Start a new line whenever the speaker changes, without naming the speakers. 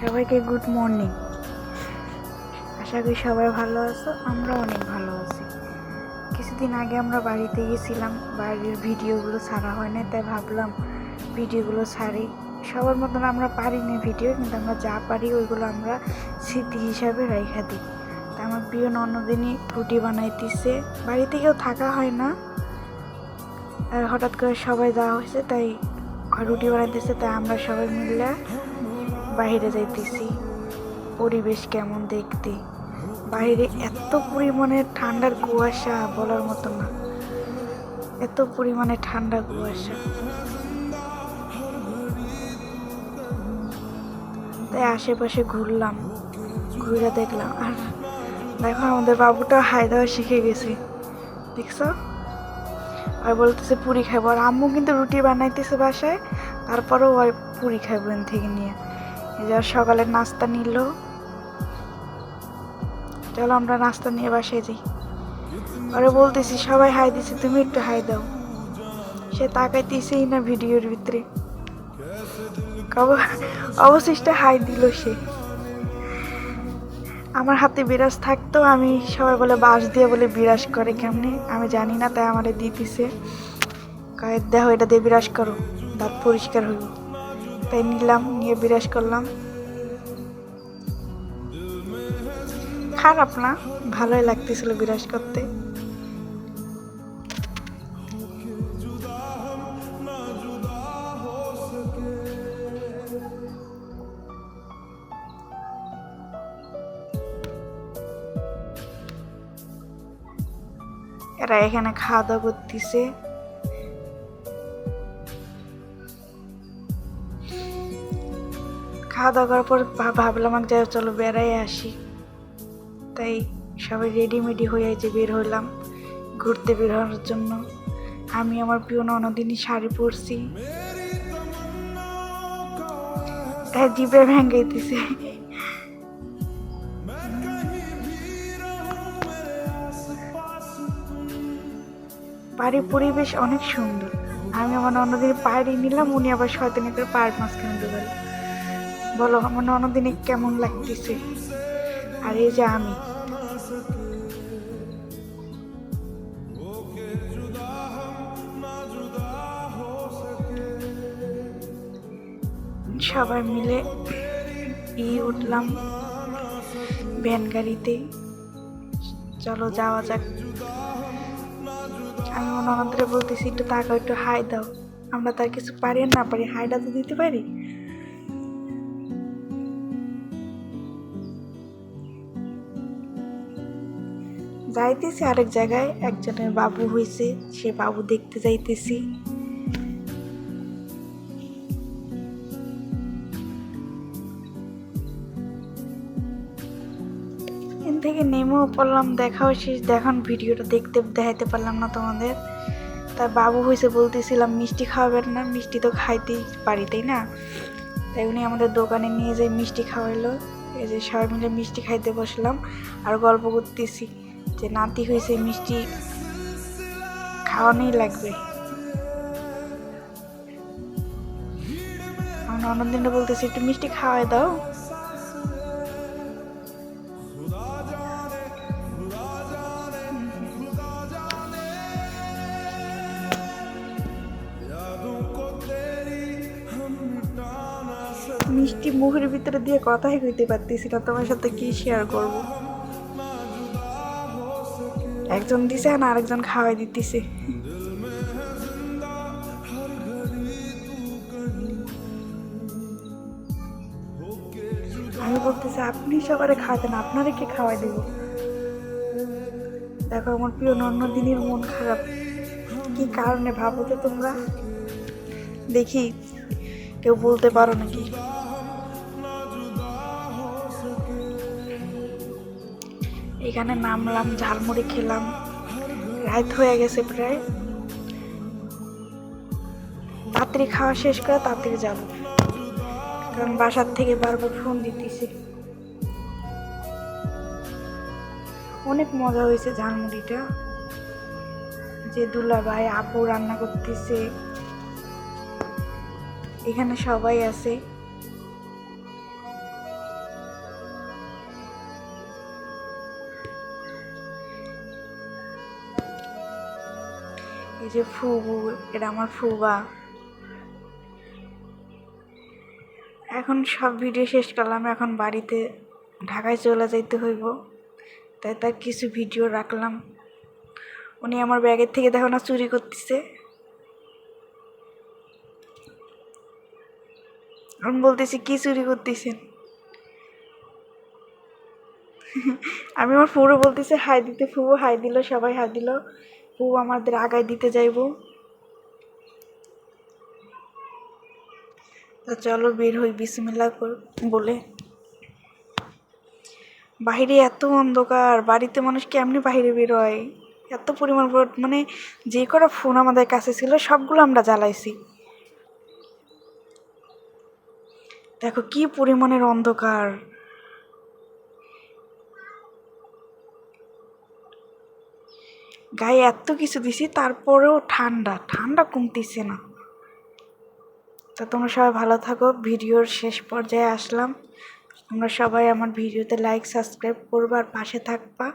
সবাইকে good morning আশা করি সবাই ভালো আছো আমরা অনেক ভালো আছি। কিছুদিন আগে আমরা বাড়িতে গেছিলাম, বাড়ির ভিডিওগুলো ছাড়া হয় না তাই ভাবলাম ভিডিওগুলো ছাড়ি। সবার মতন আমরা পারি না ভিডিও, কিন্তু আমরা যা পারি ওইগুলো আমরা স্মৃতি হিসাবে রেখা দিই। তা আমার প্রিয় ননদিনই রুটি বানাইতেছে। বাড়িতে কেউ থাকা হয় না। আর হঠাৎ করে সবাই যাওয়া হয়েছে, তাই রুটি বানাইতেছে, তাই আমরা সবাই মিলে বাইরে যাইতেছি। পরিবেশ কেমন দেখতে? বাইরে এত পরিমাণে ঠান্ডার কুয়াশা বলার মতো না। এত পরিমাণে ঠান্ডা কুয়াশা। তাই আশেপাশে ঘুরলাম, ঘুরে দেখলাম। আর দেখো আমাদের বাবুটা হাই দেওয়া শিখে গেছে। দেখছ? আর বলতেছে, পুরি খাব আর আম্মু কিন্তু রুটি বানাইতেছে বাসায়, তারপরেও ওই পুরি খাব থেকে নিয়ে। এই যে আর সকালের নাস্তা নিল। চলো আমরা নাস্তা নিয়ে বাসায় যাই। আরে বলতেছি, সবাই হাই দিছে, তুমি একটু হাই দাও। সে তাকাইতেছেই না ভিডিওর ভিতরে। অবশিষ্ট হাই দিল সে। আমার হাতে বিরাজ থাকতো, আমি সবাই বলে বাঁশ দিয়ে বলে বিরাজ করে কেমনে? আমি জানি না, তাই আমারে দিতেছে। কয়েক দেহ এটা দিয়ে বিরাজ করো, দাঁত পরিষ্কার হইব। তাই নিলাম, নিয়ে বিরাজ করলাম। খারাপ না, ভালোই লাগতেছিল বিরাজ করতে। এরা এখানে খাওয়া দাওয়া করতেছে। খাওয়া দাওয়া করার পর ভাবলাম এক জায়গায় চলো বেড়াই আসি। তাই সবাই রেডিমেডি হয়ে যে বের হইলাম ঘুরতে বের হওয়ার জন্য। আমি আমার প্রিয় ননদিনী শাড়ি পরছি। হ্যাঁ জিভে ভেঙ্গাইতেছে বাড়ির পরিবেশ অনেক সুন্দর। আমি আমার ননদিনী পাড়ি নিলাম, উনি আবার শয়তানি করে পাড় মাঝখানে ঢুকাল। বলো, আমার ননদিনী কেমন লাগতেছে? আর এই যে আমি। সবাই মিলে ই উঠলাম ভ্যান গাড়িতে। চলো, যাওয়া যাক। আমি অনন্তরে বলতেছি, একটু তাকে একটু হাই দাও। আমরা তার কিছু পারি না, পারি হাইটা তো দিতে পারি। যাইতেছি আরেক জায়গায়, একজনের বাবু হয়েছে সে বাবু দেখতে যাইতেছি। এখান থেকে নেমেও পড়লাম, দেখাও শেষ, দেখান ভিডিওটা দেখতে দেখাইতে পারলাম না তোমাদের। তার বাবু হয়েছে বলতেছিলাম, মিষ্টি খাওয়াবেন না, মিষ্টি তো খাইতেই পারি, তাই না? তাই উনি আমাদের দোকানে নিয়ে যাই মিষ্টি খাওয়াইলো। এই যে সবাই মিলে মিষ্টি খাইতে বসলাম, আর গল্প করতেছি। যে নাতি হয়েছে, মিষ্টি খাওয়ানোই লাগবে। আমার অন্যদিনটা বলতেছি, একটু মিষ্টি খাওয়াই দাও। মিষ্টি মুখের ভিতরে দিয়ে কথাই কইতে পারতেছি না, তোমার সাথে কি শেয়ার করব? একজন দিছে আর আরেকজন খাওয়াই দিতেছে। আমি বলতেছি, আপনি সবারে খাওয়াতেন আপনারে কে খাওয়াই দেব? দেখো আমার প্রিয় নন্দিনীর মন খারাপ। কি কারণে ভাবো তো তোমরা? দেখি, কেউ বলতে পারো নাকি? এখানে নামলাম, ঝালমুড়ি খেলাম। রাত হয়ে গেছে প্রায়। তাড়াতাড়ি খাওয়া শেষ করে তাড়াতাড়ি যাব। কারণ বাসার থেকে বারবার ফোন দিতেছে। অনেক মজা হয়েছে ঝালমুড়িটা। যে দুলা ভাই আপু রান্না করতেছে। এখানে সবাই আছে। এই যে ফুবু এটা আমার ফুবা। এখন সব ভিডিও শেষ করলাম, এখন বাড়িতে ঢাকায় চলে যাইতে হইব। তাই তার কিছু ভিডিও রাখলাম। উনি আমার ব্যাগের থেকে দেখো না চুরি করতেছে। আমি বলতেছি, কি চুরি করতেছেন? আমি আমার ফুবু বলতেছে, হাই দিতে ফুবু, হাই দিল, সবাই হাই দিল। ফুবু আমাদের আগায় দিতে যাইবো। তো চলো বের হই বিসমিল্লা বলে। বাইরে এত অন্ধকার, বাড়িতে মানুষ কেমনি বাইরে বের হয়? এত পরিমাণ মানে যে কটা ফোন আমাদের কাছে ছিল, সবগুলো আমরা জ্বালাইছি। দেখো কি পরিমাণের অন্ধকার। গায়ে এত কিছু দিছি, তারপরেও ঠান্ডা ঠান্ডা কমতিছে না। তো তোমরা সবাই ভালো থাকো, ভিডিওর শেষ পর্যায়ে আসলাম। তোমরা সবাই আমার ভিডিওতে লাইক সাবস্ক্রাইব করবার আর পাশে থাকবা।